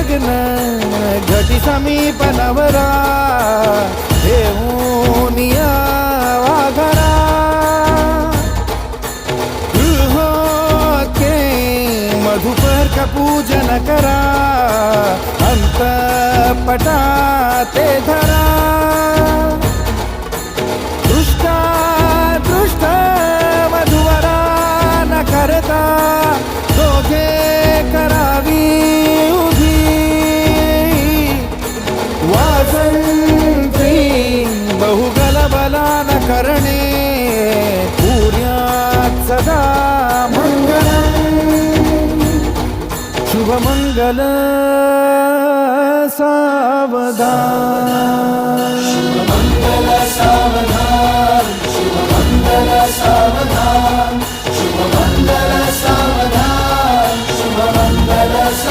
लग्न घटी समीप नवरा घरा गृहोके मधुपर का पूजन करा अंतपटा ते धरा। दृष्टा दृष्ट मधुवरा न करता, दोघे करावी करणे. पुण्यात सदा मंगल शुभमंगल सावधान.